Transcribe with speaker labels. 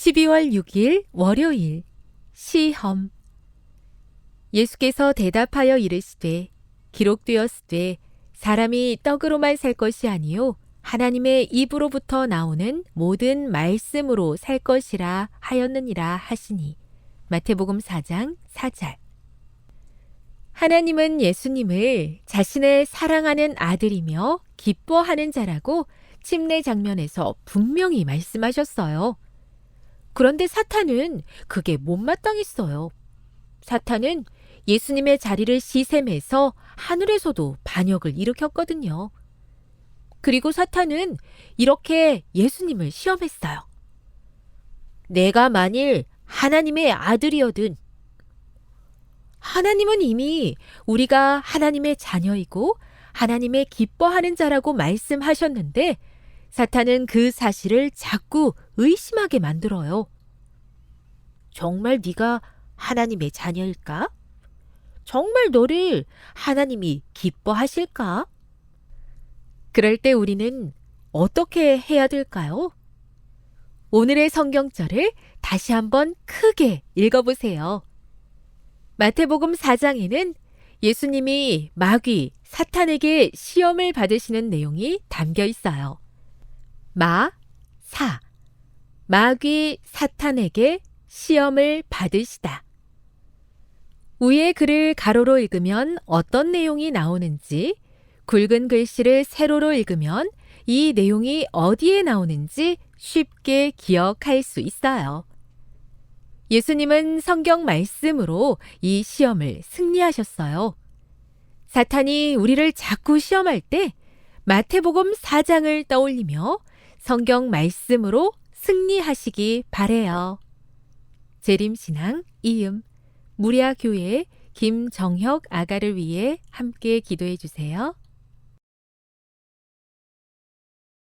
Speaker 1: 12월 6일 월요일. 시험. 예수께서 대답하여 이르시되 기록되었으되 사람이 떡으로만 살 것이 아니요 하나님의 입으로부터 나오는 모든 말씀으로 살 것이라 하였느니라 하시니. 마태복음 4장 4절. 하나님은 예수님을 자신의 사랑하는 아들이며 기뻐하는 자라고 침례 장면에서 분명히 말씀하셨어요. 그런데 사탄은 그게 못마땅했어요. 사탄은 예수님의 자리를 시샘해서 하늘에서도 반역을 일으켰거든요. 그리고 사탄은 이렇게 예수님을 시험했어요. 내가 만일 하나님의 아들이어든 하나님은 이미 우리가 하나님의 자녀이고 하나님의 기뻐하는 자라고 말씀하셨는데 사탄은 그 사실을 자꾸 의심하게 만들어요. 정말 네가 하나님의 자녀일까? 정말 너를 하나님이 기뻐하실까? 그럴 때 우리는 어떻게 해야 될까요? 오늘의 성경절을 다시 한번 크게 읽어보세요. 마태복음 4장에는 예수님이 마귀, 사탄에게 시험을 받으시는 내용이 담겨 있어요. 마, 사. 마귀, 사탄에게 시험을 받으시다. 위의 글을 가로로 읽으면 어떤 내용이 나오는지, 굵은 글씨를 세로로 읽으면 이 내용이 어디에 나오는지 쉽게 기억할 수 있어요. 예수님은 성경 말씀으로 이 시험을 승리하셨어요. 사탄이 우리를 자꾸 시험할 때 마태복음 4장을 떠올리며 성경 말씀으로 승리하시기 바래요. 재림신앙 이음 무리아 교회 김정혁 아가를 위해 함께 기도해 주세요.